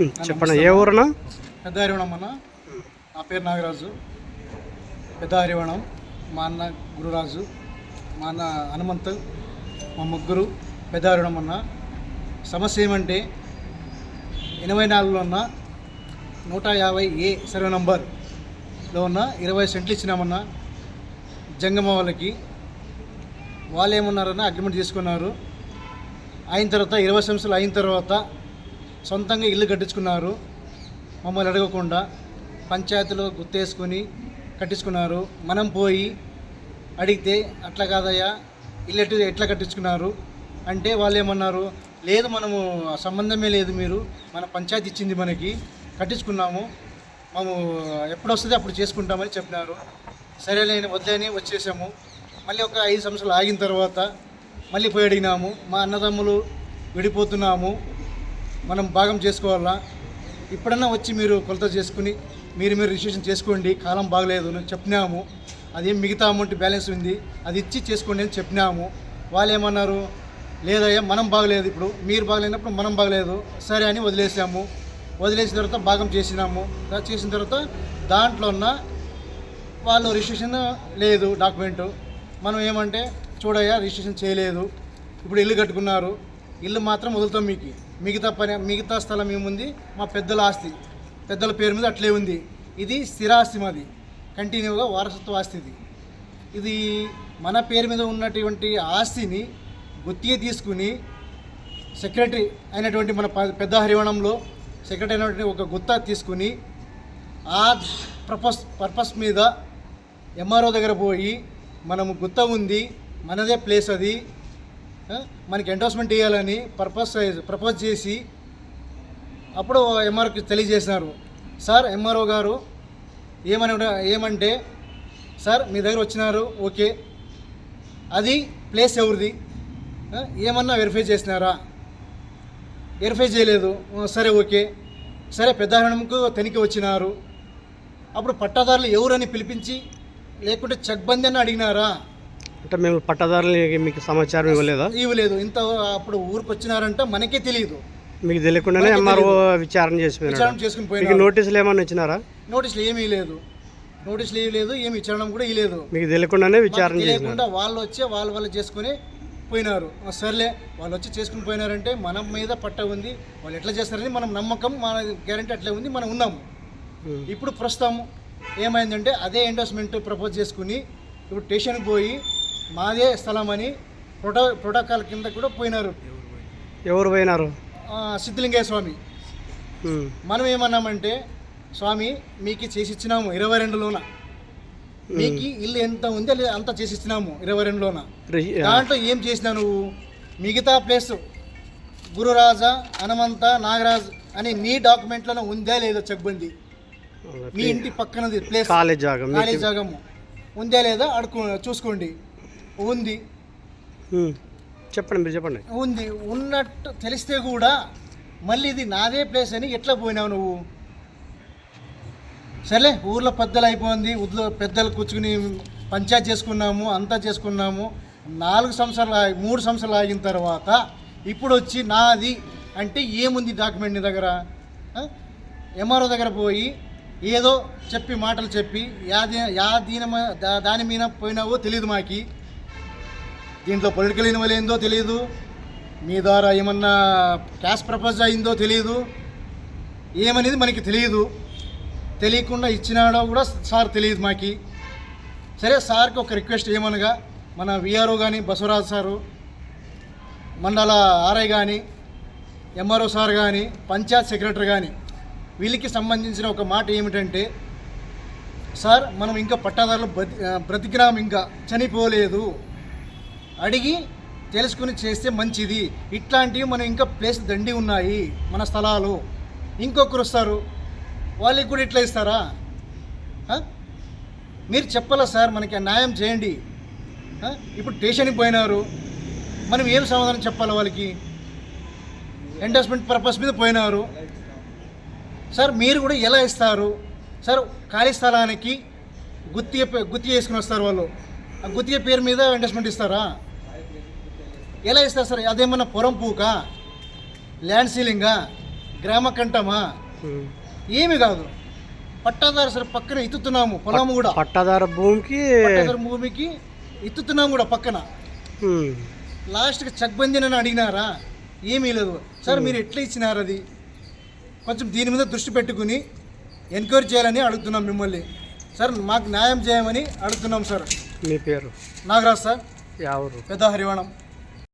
చెప్పండి ఏ ఊరునా? పెద్ద హరివణం అన్న. నా పేరు నాగరాజు. పెద్ద హరివణం మా అన్న గురురాజు. మా అన్న హనుమంత్. మా ముగ్గురు పెద్ద హరివణం అన్న. సమస్య ఏమంటే ఎనభై నాలుగులో ఉన్న నూట యాభై ఏ సర్వే నంబర్లో ఉన్న ఇరవై సెంట్లు ఇచ్చినామన్న జంగమ వాళ్ళకి వాళ్ళు ఏమన్నారన్న అగ్రిమెంట్ తీసుకున్నారు. అయిన తర్వాత ఇరవై సంవత్సరాలు అయిన తర్వాత సొంతంగా ఇల్లు కట్టించుకున్నారు. మమ్మల్ని అడగకుండా పంచాయతీలో గుర్తేసుకొని కట్టించుకున్నారు. మనం పోయి అడిగితే అట్లా కాదయ్యా ఇల్లు ఎట్లా ఎట్లా కట్టించుకున్నారు? అంటే వాళ్ళు ఏమన్నారు లేదు మనము సంబంధమే లేదు మీరు మన పంచాయతీ ఇచ్చింది మనకి కట్టించుకున్నాము. మేము ఎప్పుడు వస్తుంది అప్పుడు చేసుకుంటామని చెప్పినారు. సరేలే వద్దని వచ్చేసాము. మళ్ళీ ఒక ఐదు సంవత్సరాలు ఆగిన తర్వాత మళ్ళీ పోయి అడిగినాము. మా అన్నదమ్ములు విడిపోతున్నాము. మనం భాగం చేసుకోవాలా? ఇప్పుడన్నా వచ్చి మీరు కొలత చేసుకుని మీరు మీరు రిజిస్ట్రేషన్ చేసుకోండి కాలం బాగలేదు అని చెప్పినాము. అది మిగతా అమౌంట్ బ్యాలెన్స్ ఉంది అది ఇచ్చి చేసుకోండి అని చెప్పినాము. వాళ్ళు ఏమన్నారు? లేదయ్యా మనం బాగలేదు ఇప్పుడు మీరు బాగలేనప్పుడు మనం బాగలేదు సరే అని వదిలేసాము. వదిలేసిన తర్వాత భాగం చేసినాము. దా- చేసిన తర్వాత దాంట్లో ఉన్న వాళ్ళు రిజిస్ట్రేషన్ లేదు డాక్యుమెంటు. మనం ఏమంటే చూడయ్యా రిజిస్ట్రేషన్ చేయలేదు. ఇప్పుడు ఇల్లు కట్టుకున్నారు. ఇల్లు మాత్రం వదులుతాం మీకు. మిగతా పని మిగతా స్థలం ఏముంది? మా పెద్దల ఆస్తి. పెద్దల పేరు మీద అట్లే ఉంది. ఇది స్థిరాస్తి మాది. కంటిన్యూగా వారసత్వ ఆస్తి ఇది. ఇది మన పేరు మీద ఉన్నటువంటి ఆస్తిని గుత్తిగా తీసుకుని సెక్రటరీ అయినటువంటి మన ప- పెద్ద హరివణంలో సెక్రటరీ అయినటువంటి ఒక గుత్త తీసుకుని ఆ పర్పస్ పర్పస్ మీద ఎంఆర్ఓ దగ్గర పోయి మనము గుత్త ఉంది మనదే ప్లేస్ అది మనకి ఎండోర్స్మెంట్ ఇవ్వాలని పర్పస్ ప్రపోజ్ చేసి అప్పుడు ఎంఆర్ఓకి తెలియజేసినారు. సార్ ఎంఆర్ఓ గారు ఏమని ఏమంటే సార్ మీ దగ్గర వచ్చినారు ఓకే. అది ప్లేస్ ఎవరిది? ఏమన్నా వెరిఫై చేసినారా? వెరిఫై చేయలేదు. సరే ఓకే. సరే పెద్దహరణంకు తనిఖీ వచ్చినారు. అప్పుడు పట్టాదారులు ఎవరని పిలిపించి లేకుంటే చెక్బందీ అని అడిగినారా? అంటే మేము పట్టదారులకి మీకు సమాచారం ఇవ్వలేదా? ఇవ్వలేదు. ఇంత అప్పుడు ఊరికి వచ్చినారంట మనకే తెలియదు మీకు తెలియకుండానే ఎంఆర్ఓ విచారణ చేసి విచారణ. చేసుకుని మీకు నోటీసులు ఏమన్నా ఇచ్చినారా? నోటీసులు ఏమీ లేదు. నోటీసులు ఏమీ లేదు ఏమి విచారణ కూడా ఇవ్వలేదు. మీకు తెలియకుండానే విచారణ చేసినారు. తెలియకుండా వాళ్ళు వచ్చి వాళ్ళు వాళ్ళు చేసుకుని పోయినారు. ఆ, సర్లే వాళ్ళు వచ్చి చేసుకుని పోయినారంటే మన మీద పట్ట ఉంది. వాళ్ళు ఎట్లా చేస్తారని మనం నమ్మకం మన గ్యారంటీ అట్లే ఉంది మనం ఉన్నాము. ఇప్పుడు ప్రస్తుతం ఏమైందంటే అదే ఎండోర్స్మెంట్ ప్రపోజ్ చేసుకుని ఇప్పుడు స్టేషన్కి పోయి మాదే స్థలం అని ప్రోటో ప్రోటోకాల్ కింద కూడా పోయినారు. ఎవరు పోయినారు? సిద్ధలింగయ్య స్వామి. మనం ఏమన్నామంటే స్వామి మీకు చేసి ఇచ్చినాము ఇరవై రెండులోన మీకు ఇల్లు ఎంత ఉంది అది అంత చేసి ఇచ్చినాము ఇరవై రెండులోన దాంట్లో ఏం చేసినా నువ్వు? మిగతా ప్లేస్ గురురాజా హనుమంత నాగరాజ్ అని నీ డాక్యుమెంట్లోనే ఉందా లేదా చెక్బంది మీ ఇంటి పక్కనది ప్లేస్. కాలేజ్ జాగా ఖాళీ జాగము. ఉందా లేదా? అడుకు చూసుకోండి. ఉంది. చెప్పండి మీరు చెప్పండి. ఉంది. ఉన్నట్టు తెలిస్తే కూడా మళ్ళీ ఇది నాదే ప్లేస్ అని ఎట్లా పోయినావు నువ్వు? సరే ఊర్లో పెద్దలు అయిపోయింది ఊర్లో పెద్దలు కూర్చుని పంచాయతీ చేసుకున్నాము అంతా చేసుకున్నాము. నాలుగు సంవత్సరాలు మూడు సంవత్సరాలు ఆగిన తర్వాత ఇప్పుడు వచ్చి నాది అంటే ఏముంది డాక్యుమెంట్ నీ దగ్గర? ఎంఆర్ఓ దగ్గర పోయి ఏదో చెప్పి మాటలు చెప్పి యాది యా దీని దా- దాని మీద పోయినావో తెలియదు మాకి. దీంట్లో పొలిటికల్ ఇన్వాల్వ్ అయిందో తెలియదు మీ ద్వారా ఏమన్నా క్యాష్ ప్రపోజ్ అయిందో తెలియదు ఏమనేది మనకి తెలియదు తెలియకుండా ఇచ్చినాడో కూడా సార్ తెలియదు మాకి. సరే సార్కి ఒక రిక్వెస్ట్ ఏమనగా మన విఆర్ఓ కానీ బసవరాజు సారు మండల ఆర్ఐ కానీ ఎంఆర్ఓ సార్ కానీ పంచాయత్ సెక్రటరీ కానీ వీళ్ళకి సంబంధించిన ఒక మాట ఏమిటంటే సార్ మనం ఇంకా పట్టాదారులు బ్రతికినాం ఇంకా చనిపోలేదు. అడిగి తెలుసుకుని చేస్తే మంచిది. ఇట్లాంటివి మనం ఇంకా ప్లేస్ దండి ఉన్నాయి మన స్థలాలు. ఇంకొకరు వస్తారు. వాళ్ళకి కూడా ఇట్లా ఇస్తారా? మీరు చెప్పాలా సార్ మనకి న్యాయం చేయండి. ఇప్పుడు స్టేషన్కి పోయినారు. మనం ఏం సమాధానం చెప్పాలి వాళ్ళకి? ఎండోర్స్మెంట్ పర్పస్ మీద పోయినారు. సార్ మీరు కూడా ఎలా ఇస్తారు? సార్ ఖాళీ స్థలానికి గుత్తి గుత్తి వేసుకుని వస్తారు వాళ్ళు. ఆ గుత్తిగా పేరు మీద ఎండోర్స్మెంట్ ఇస్తారా? ఎలా ఇస్తారు సార్? అదేమన్నా పొరం పూక? ల్యాండ్ సీలింగా గ్రామ కంటమా ఉమ్. ఏమి కాదు. పట్టాదారు సార్ పక్కన ఇత్తుతున్నాము పొలము కూడా. పట్టాదార భూమికి పట్టాదారు భూమికి ఇత్తుతున్నాము కూడా పక్కన. లాస్ట్కి చక్బందీని అని అడిగినారా? ఏమీ లేదు. సార్ మీరు ఎట్లా ఇచ్చినారు అది? కొంచెం దీని మీద దృష్టి పెట్టుకుని ఎంక్వైరీ చేయాలని అడుగుతున్నాం మిమ్మల్ని. సార్ మాకు న్యాయం చేయమని అడుగుతున్నాం సార్. మీ పేరు? నాగరాజ్ సార్. ఎవరు? పెద్ద హరివాణం